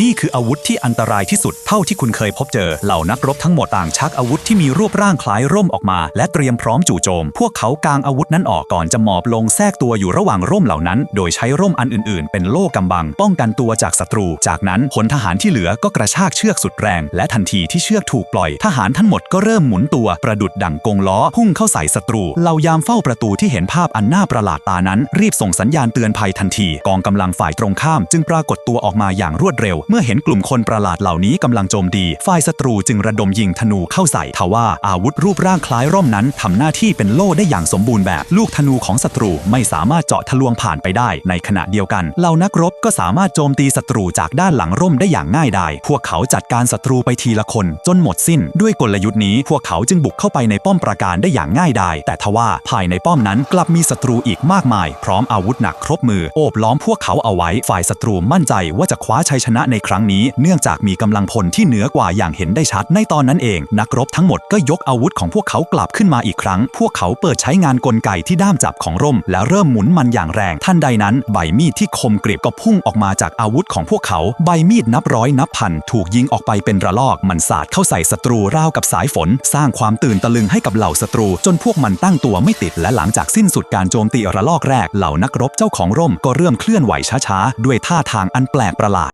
นี่คืออาวุธที่อันตรายที่สุดเท่าที่คุณเคยพบเจอ เหล่านักรบทั้งหมดต่างชักอาวุธที่มีรูปร่างคล้ายร่มออกมา และเตรียมพร้อมจู่โจม พวกเขากางอาวุธนั้นออกก่อนจะหมอบลงแทรกตัวอยู่ระหว่างร่มเหล่านั้น โดยใช้ร่มอันอื่นๆ เป็นโล่กำบัง ป้องกันตัวจากศัตรู จากนั้นพลทหารที่เหลือก็กระชากเชือกสุดแรง และทันทีที่เชือกถูกปล่อย ทหารทั้งหมดก็เริ่มหมุนตัวประดุดดั่งกงล้อพุ่งเข้าใส่ศัตรูเหล่ายามเฝ้าประตูที่เห็นภาพอันน่าประหลาดตานั้น รีบส่งสัญญาณเตือนภัยทันที กองกำลังฝ่ายตรงข้าม จึงปรากฏตัวออกมาอย่างรวดเร็วเมื่อเห็นกลุ่มคนประหลาดเหล่านี้กำลังโจมตี ฝ่ายศัตรูจึงระดมยิงธนูเข้าใส่ทว่าอาวุธรูปร่างคล้ายร่มนั้นทำหน้าที่เป็นโล่ได้อย่างสมบูรณ์แบบ ลูกธนูของศัตรูไม่สามารถเจาะทะลวงผ่านไปได้ ในขณะเดียวกัน เหล่านักรบก็สามารถโจมตีศัตรูจากด้านหลังร่มได้อย่างง่ายดาย พวกเขาจัดการศัตรูไปทีละคนจนหมดสิ้น ด้วยกลยุทธ์นี้พวกเขาจึงบุกเข้าไปในป้อมปราการได้อย่างง่ายดาย แต่ทว่าภายในป้อมนั้นกลับมีศัตรูอีกมากมาย พร้อมอาวุธหนักครบมือโอบล้อมพวกเขาเอาไว้ฝ่ายศัตรูมั่นใจว่าจะคว้าชัยชนะในในครั้งนี้เนื่องจากมีกำลังพลที่เหนือกว่าอย่างเห็นได้ชัด ในตอนนั้นเอง นักรบทั้งหมดก็ยกอาวุธของพวกเขากลับขึ้นมาอีกครั้ง พวกเขาเปิดใช้งานกลไกที่ด้ามจับของร่ม แล้วเริ่มหมุนมันอย่างแรง ท่านใดนั้น ใบมีดที่คมกริบก็พุ่งออกมาจากอาวุธของพวกเขา ใบมีดนับร้อยนับพันถูกยิงออกไปเป็นระลอก มันสาดเข้าใส่ศัตรูราวกับสายฝน สร้างความตื่นตะลึงให้กับเหล่าศัตรู จนพวกมันตั้งตัวไม่ติด และหลังจากสิ้นสุดการโจมตีระลอกแรก เหล่านักรบเจ้าของร่มก็เริ่มเคลื่อนไหวช้าๆ ด้วยท่าทางอันแปลกประหลาด